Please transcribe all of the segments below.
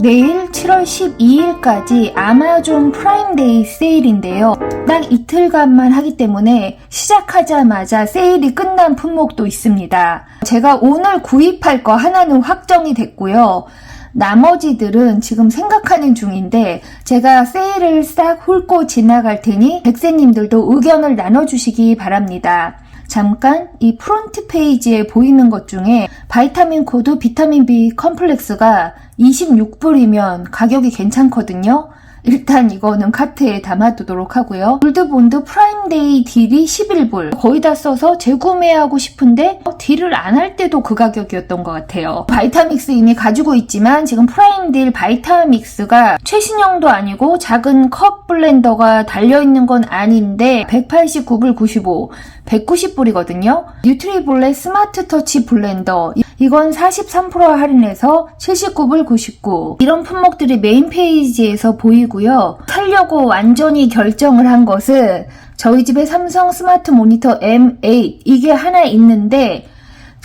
내일 7월 12일까지 아마존 프라임데이 세일인데요. 딱 이틀간만 하기 때문에 시작하자마자 세일이 끝난 품목도 있습니다. 제가 오늘 구입할 거 하나는 확정이 됐고요. 나머지들은 지금 생각하는 중인데 제가 세일을 싹 훑고 지나갈 테니 백세님들도 의견을 나눠주시기 바랍니다. 잠깐 이 프론트 페이지에 보이는 것 중에 바이타민 코드 비타민 B 컴플렉스가 26불이면 가격이 괜찮거든요. 일단 이거는 카트에 담아두도록 하고요. 골드본드 프라임데이 딜이 11불. 거의 다 써서 재구매하고 싶은데 어, 딜을 안 할 때도 그 가격이었던 것 같아요. 바이타믹스 이미 가지고 있지만 지금 프라임딜 바이타믹스가 최신형도 아니고 작은 컵 블렌더가 달려있는 건 아닌데 189불 95, 190불이거든요. 뉴트리볼레 스마트 터치 블렌더 이건 43% 할인해서 79불 99 이런 품목들이 메인 페이지에서 보이고요. 살려고 완전히 결정을 한 것은 저희 집에 삼성 스마트 모니터 M8 이게 하나 있는데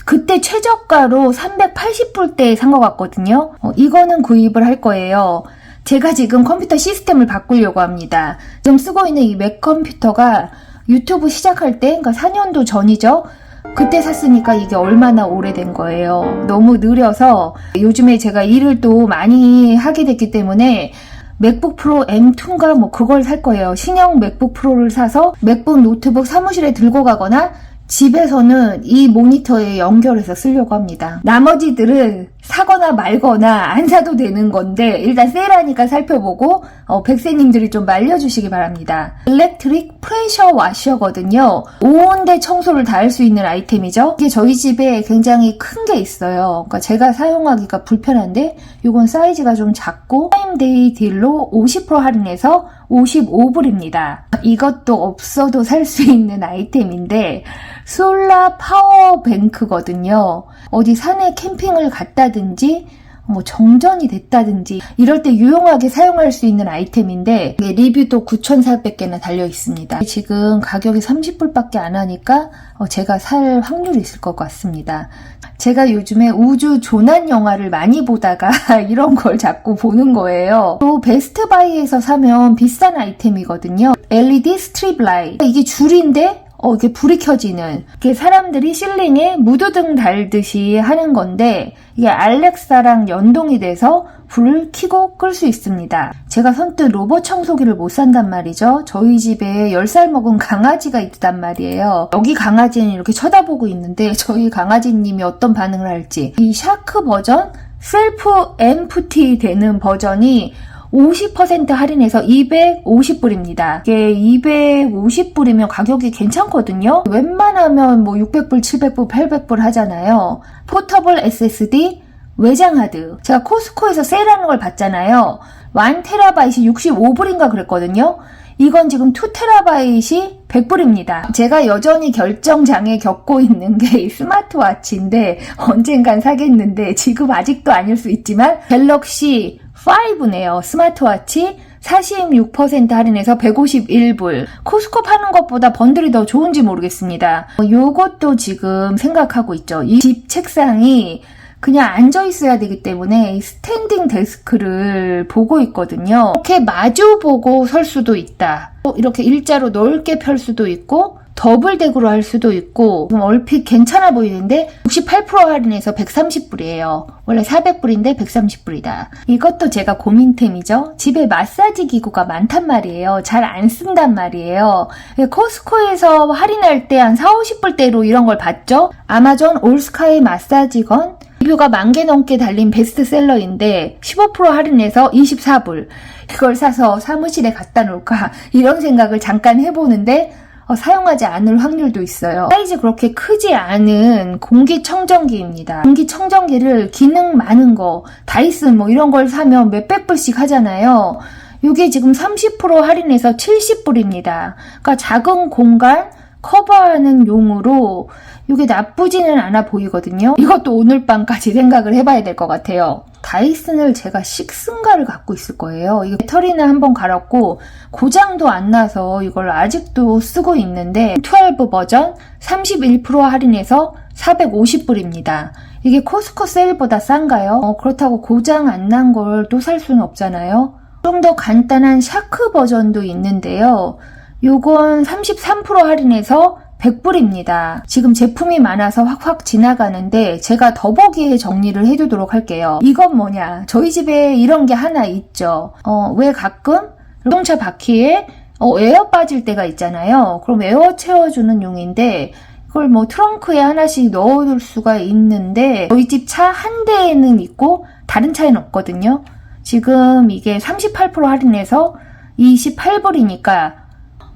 그때 최저가로 380불대에 산 것 같거든요. 어, 이거는 구입을 할 거예요. 제가 지금 컴퓨터 시스템을 바꾸려고 합니다. 지금 쓰고 있는 이 맥 컴퓨터가 유튜브 시작할 때, 그러니까 4년도 전이죠. 그때 샀으니까 이게 얼마나 오래된 거예요. 너무 느려서 요즘에 제가 일을 또 많이 하게 됐기 때문에 맥북 프로 M2인가 뭐 그걸 살 거예요. 신형 맥북 프로를 사서 맥북 노트북 사무실에 들고 가거나 집에서는 이 모니터에 연결해서 쓰려고 합니다. 나머지들은 사거나 말거나 안 사도 되는 건데 일단 세일하니까 살펴보고 어, 백세님들이 좀 말려주시기 바랍니다. 일렉트릭 프레셔 와셔거든요. 온데 청소를 다 할 수 있는 아이템이죠. 이게 저희 집에 굉장히 큰 게 있어요. 그러니까 제가 사용하기가 불편한데 이건 사이즈가 좀 작고 타임데이 딜로 50% 할인해서 55불입니다. 이것도 없어도 살 수 있는 아이템인데 솔라 파워뱅크거든요. 어디 산에 캠핑을 갔다든지 뭐 정전이 됐다든지 이럴 때 유용하게 사용할 수 있는 아이템인데 리뷰도 9,400개나 달려 있습니다. 지금 가격이 30불밖에 안 하니까 어, 제가 살 확률이 있을 것 같습니다. 제가 요즘에 우주 조난 영화를 많이 보다가 이런 걸 자꾸 보는 거예요. 또 베스트바이에서 사면 비싼 아이템이거든요. LED 스트립 라이트. 이게 줄인데 어, 이게 불이 켜지는. 이게 사람들이 실링에 무드등 달듯이 하는 건데, 이게 알렉사랑 연동이 돼서 불을 켜고 끌 수 있습니다. 제가 선뜻 로봇 청소기를 못 산단 말이죠. 저희 집에 10살 먹은 강아지가 있단 말이에요. 여기 강아지는 이렇게 쳐다보고 있는데, 저희 강아지님이 어떤 반응을 할지. 이 샤크 버전, 셀프 엠프티 되는 버전이 50% 할인해서 250불입니다. 이게 250불이면 가격이 괜찮거든요. 웬만하면 뭐 600불, 700불, 800불 하잖아요. 포터블 SSD 외장 하드. 제가 코스코에서 세일하는 걸 봤잖아요. 1테라바이트 65불인가 그랬거든요. 이건 지금 2테라바이트이 100불입니다. 제가 여전히 결정장애 겪고 있는 게이 스마트워치인데 언젠간 사겠는데 지금 아직도 아닐 수 있지만 갤럭시 5네요. 스마트워치 46% 할인해서 151불. 코스코 파는 것보다 번들이 더 좋은지 모르겠습니다. 어, 요것도 지금 생각하고 있죠. 이 집 책상이 그냥 앉아 있어야 되기 때문에 스탠딩 데스크를 보고 있거든요. 이렇게 마주 보고 설 수도 있다. 또 이렇게 일자로 넓게 펼 수도 있고 더블 덱으로 할 수도 있고 좀 얼핏 괜찮아 보이는데 68% 할인해서 130불이에요. 원래 400불인데 130불이다. 이것도 제가 고민템이죠. 집에 마사지 기구가 많단 말이에요. 잘 안 쓴단 말이에요. 코스코에서 할인할 때 한 4, 50불대로 이런 걸 봤죠. 아마존 올스카이 마사지건 리뷰가 만 개 넘게 달린 베스트셀러인데 15% 할인해서 24불. 이걸 사서 사무실에 갖다 놓을까 이런 생각을 잠깐 해보는데 어, 사용하지 않을 확률도 있어요. 사이즈 그렇게 크지 않은 공기청정기입니다. 공기청정기를 기능 많은 거, 다이슨 뭐 이런 걸 사면 몇백 불씩 하잖아요. 이게 지금 30% 할인해서 70불입니다. 그러니까 작은 공간 커버하는 용으로 이게 나쁘지는 않아 보이거든요. 이것도 오늘 밤까지 생각을 해봐야 될 것 같아요. 다이슨을 제가 식슨가를 갖고 있을 거예요. 이게 배터리는 한번 갈았고 고장도 안 나서 이걸 아직도 쓰고 있는데 12 버전 31% 할인해서 450불입니다. 이게 코스코 세일보다 싼가요? 어, 그렇다고 고장 안 난 걸 또 살 수는 없잖아요. 좀 더 간단한 샤크 버전도 있는데요. 요건 33% 할인해서 100불입니다. 지금 제품이 많아서 확확 지나가는데 제가 더보기에 정리를 해두도록 할게요. 이건 뭐냐? 저희 집에 이런 게 하나 있죠. 어, 왜 가끔 자동차 바퀴에 어, 에어 빠질 때가 있잖아요. 그럼 에어 채워주는 용인데 그걸 뭐 트렁크에 하나씩 넣어둘 수가 있는데 저희 집 차 한 대에는 있고 다른 차에는 없거든요. 지금 이게 38% 할인해서 28불이니까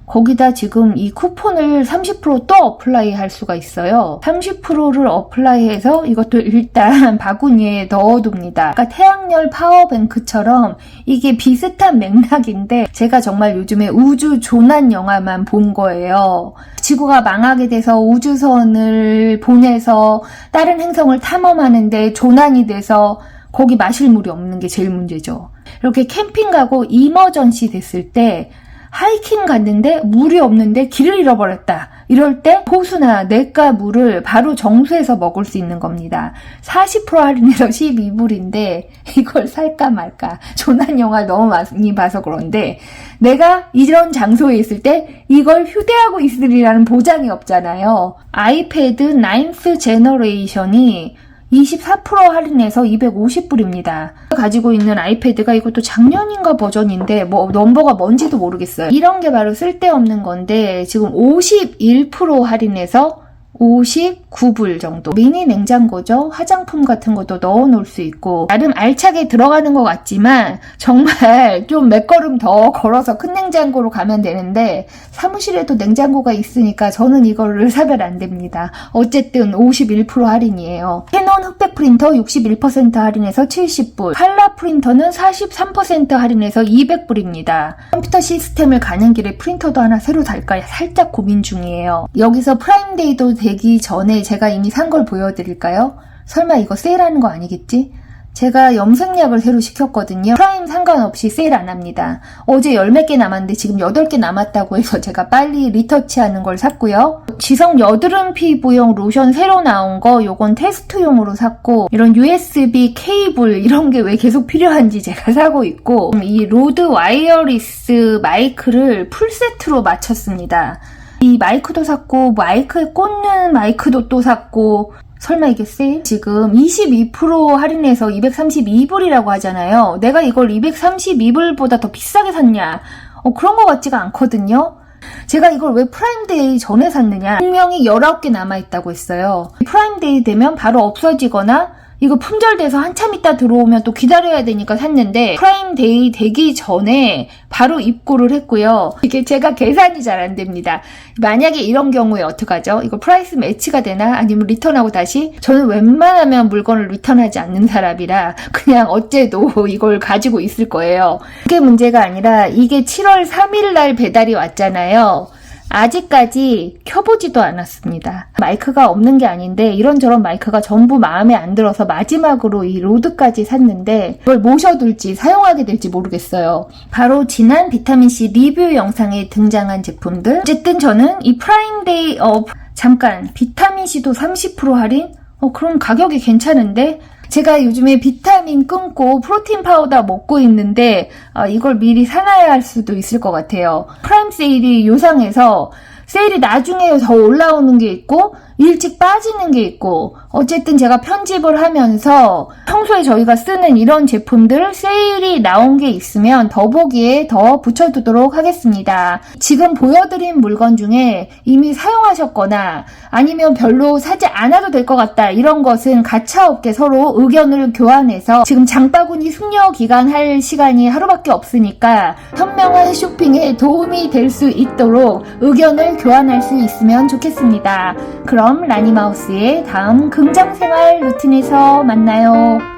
거기다 지금 이 쿠폰을 30%또 어플라이 할 수가 있어요. 30%를 어플라이해서 이것도 일단 바구니에 넣어둡니다. 그러니까 태양열 파워뱅크처럼 이게 비슷한 맥락인데 제가 정말 요즘에 우주 조난 영화만 본 거예요. 지구가 망하게 돼서 우주선을 보내서 다른 행성을 탐험하는데 조난이 돼서 거기 마실 물이 없는 게 제일 문제죠. 이렇게 캠핑 가고 이머전시 됐을 때 하이킹 갔는데 물이 없는데 길을 잃어버렸다. 이럴 때 호수나 냇가 물을 바로 정수해서 먹을 수 있는 겁니다. 40% 할인해서 12불인데 이걸 살까 말까. 조난 영화 너무 많이 봐서 그런데 내가 이런 장소에 있을 때 이걸 휴대하고 있으리라는 보장이 없잖아요. 아이패드 9th 제너레이션이 24% 할인해서 250불입니다. 가지고 있는 아이패드가 이것도 작년인가 버전인데 뭐 넘버가 뭔지도 모르겠어요. 이런 게 바로 쓸데없는 건데 지금 51% 할인해서 59불 정도. 미니 냉장고죠. 화장품 같은 것도 넣어 놓을 수 있고, 나름 알차게 들어가는 것 같지만, 정말 좀 몇 걸음 더 걸어서 큰 냉장고로 가면 되는데, 사무실에도 냉장고가 있으니까 저는 이거를 사면 안 됩니다. 어쨌든 51% 할인이에요. 캐논 흑백 프린터 61% 할인해서 70불, 칼라 프린터는 43% 할인해서 200불입니다. 컴퓨터 시스템을 가는 길에 프린터도 하나 새로 달까 살짝 고민 중이에요. 여기서 프라임데이도 되기 전에 제가 이미 산 걸 보여드릴까요? 설마 이거 세일하는 거 아니겠지? 제가 염색약을 새로 시켰거든요. 프라임 상관없이 세일 안 합니다. 어제 열 몇 개 남았는데 지금 여덟 개 남았다고 해서 제가 빨리 리터치하는 걸 샀고요. 지성 여드름 피부용 로션 새로 나온 거 요건 테스트용으로 샀고 이런 USB 케이블 이런 게 왜 계속 필요한지 제가 사고 있고 이 로드 와이어리스 마이크를 풀세트로 맞췄습니다. 이 마이크도 샀고 마이크에 꽂는 마이크도 또 샀고 설마 이게 세일? 지금 22% 할인해서 232불이라고 하잖아요. 내가 이걸 232불보다 더 비싸게 샀냐? 어, 그런 것 같지가 않거든요. 제가 이걸 왜 프라임데이 전에 샀느냐? 분명히 19개 남아있다고 했어요. 프라임데이 되면 바로 없어지거나 이거 품절돼서 한참 있다 들어오면 또 기다려야 되니까 샀는데 프라임데이 되기 전에 바로 입고를 했고요. 이게 제가 계산이 잘 안 됩니다. 만약에 이런 경우에 어떡하죠? 이거 프라이스 매치가 되나? 아니면 리턴하고 다시? 저는 웬만하면 물건을 리턴하지 않는 사람이라 그냥 어째도 이걸 가지고 있을 거예요. 그게 문제가 아니라 이게 7월 3일 날 배달이 왔잖아요. 아직까지 켜보지도 않았습니다. 마이크가 없는 게 아닌데 이런저런 마이크가 전부 마음에 안 들어서 마지막으로 이 로드까지 샀는데 이걸 모셔둘지 사용하게 될지 모르겠어요. 바로 지난 비타민C 리뷰 영상에 등장한 제품들 어쨌든 저는 이 프라임데이 어 잠깐 비타민C도 30% 할인? 어 그럼 가격이 괜찮은데 제가 요즘에 비타민 끊고 프로틴 파우더 먹고 있는데 아, 이걸 미리 사놔야 할 수도 있을 것 같아요. 프라임 세일이 요상해서 세일이 나중에 더 올라오는 게 있고 일찍 빠지는 게 있고 어쨌든 제가 편집을 하면서 평소에 저희가 쓰는 이런 제품들 세일이 나온 게 있으면 더보기에 더 붙여두도록 하겠습니다. 지금 보여드린 물건 중에 이미 사용하셨거나 아니면 별로 사지 않아도 될 것 같다 이런 것은 가차없게 서로 의견을 교환해서 지금 장바구니 숙려 기간 할 시간이 하루밖에 없으니까 현명한 쇼핑에 도움이 될 수 있도록 의견을 교환할 수 있으면 좋겠습니다. 그럼 라니마우스의 다음 긍정생활 루틴에서 만나요.